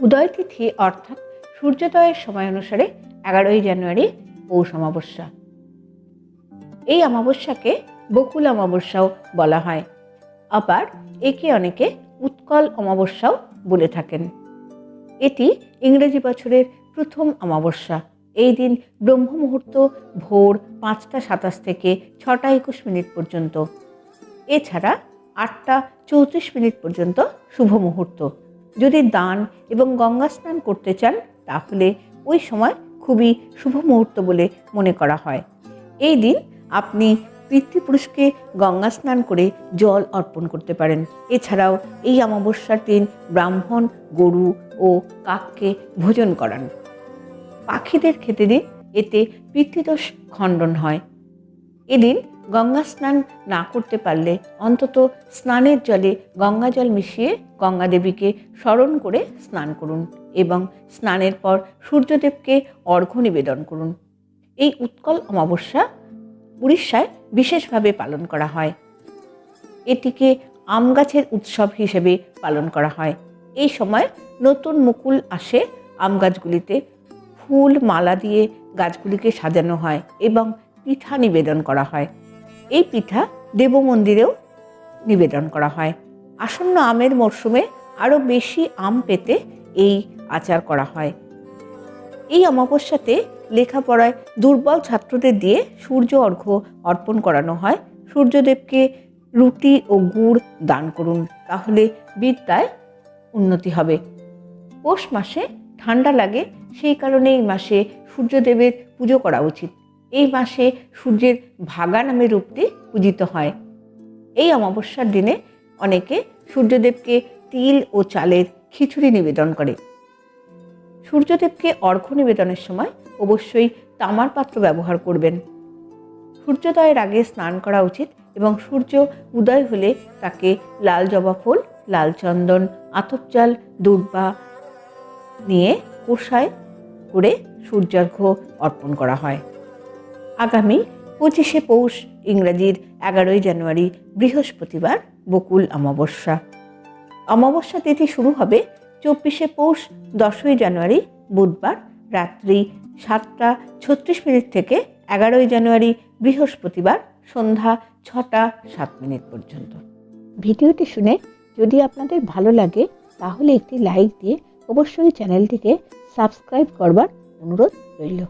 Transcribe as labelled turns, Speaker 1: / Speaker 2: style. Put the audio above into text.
Speaker 1: উদয় তিথি অর্থাৎ সূর্যোদয়ের সময় অনুসারে এগারোই জানুয়ারি পৌষ অমাবস্যা। এই অমাবস্যাকে বকুল অমাবস্যাও বলা হয়। আবার একে অনেকে উৎকল অমাবস্যাও বলে থাকেন। এটি ইংরেজি বছরের প্রথম অমাবস্যা। এই দিন ব্রহ্ম মুহূর্ত ভোর পাঁচটা সাতাশ থেকে ছটা একুশ মিনিট পর্যন্ত। এছাড়া আটটা চৌত্রিশ মিনিট পর্যন্ত শুভ মুহূর্ত। যদি দান এবং গঙ্গা স্নান করতে চান, তাহলে ওই সময় খুবই শুভ মুহূর্ত বলে মনে করা হয়। এই দিন আপনি পিতৃপুরুষকে গঙ্গা স্নান করে জল অর্পণ করতে পারেন। এছাড়াও এই অমাবস্যার দিন ব্রাহ্মণ, গরু ও কাককে ভোজন করান। পাখিদের খেতে দিন এতে পিতৃদোষ খণ্ডন হয়। এদিন গঙ্গা স্নান না করতে পারলে অন্তত স্নানের জলে গঙ্গা জল মিশিয়ে গঙ্গা দেবীকে স্মরণ করে স্নান করুন এবং স্নানের পর সূর্যদেবকে অর্ঘ্য নিবেদন করুন। এই উৎকল অমাবস্যা উড়িষ্যায় বিশেষভাবে পালন করা হয়। এটিকে আম গাছের উৎসব হিসেবে পালন করা হয়। এই সময় নতুন মুকুল আসে আম গাছগুলিতে। ফুল মালা দিয়ে গাছগুলিকে সাজানো হয় এবং পিঠা নিবেদন করা হয়। এই পিঠা দেব মন্দিরেও নিবেদন করা হয়। আসন্ন আমের মরশুমে আরও বেশি আম পেতে এই আচার করা হয়। এই অমাবস্যাতে লেখাপড়ায় দুর্বল ছাত্রদের দিয়ে সূর্য অর্ঘ্য অর্পণ করানো হয়। সূর্যদেবকে রুটি ও গুড় দান করুন, তাহলে বিদ্যায় উন্নতি হবে। পৌষ মাসে ঠান্ডা লাগে, সেই কারণে এই মাসে সূর্যদেবের পুজো করা উচিত। এই মাসে সূর্যের ভাগা নামে রূপটি পূজিত হয়। এই অমাবস্যার দিনে অনেকে সূর্যদেবকে তিল ও চালের খিচুড়ি নিবেদন করে। সূর্যদেবকে অর্ঘ্য নিবেদনের সময় অবশ্যই তামার পাত্র ব্যবহার করবেন। সূর্যোদয়ের আগে স্নান করা উচিত এবং সূর্য উদয় হলে তাকে লাল জবা ফুল, লাল চন্দন, আতপ চাল, দুর্বা নিয়ে কোষায় করে সূর্যার্ঘ্য অর্পণ করা হয়। আগামী পঁচিশে পৌষ ইংরাজির এগারোই জানুয়ারি বৃহস্পতিবার বকুল অমাবস্যা। অমাবস্যা তিথি শুরু হবে চব্বিশে পৌষ, দশই জানুয়ারি, বুধবার রাত্রি সাতটা ছত্রিশ মিনিট থেকে এগারোই জানুয়ারি বৃহস্পতিবার সন্ধ্যা ছটা সাত মিনিট পর্যন্ত। ভিডিওটি শুনে যদি আপনাদের ভালো লাগে, তাহলে একটি লাইক দিয়ে অবশ্যই চ্যানেলটিকে সাবস্ক্রাইব করবার অনুরোধ রইল।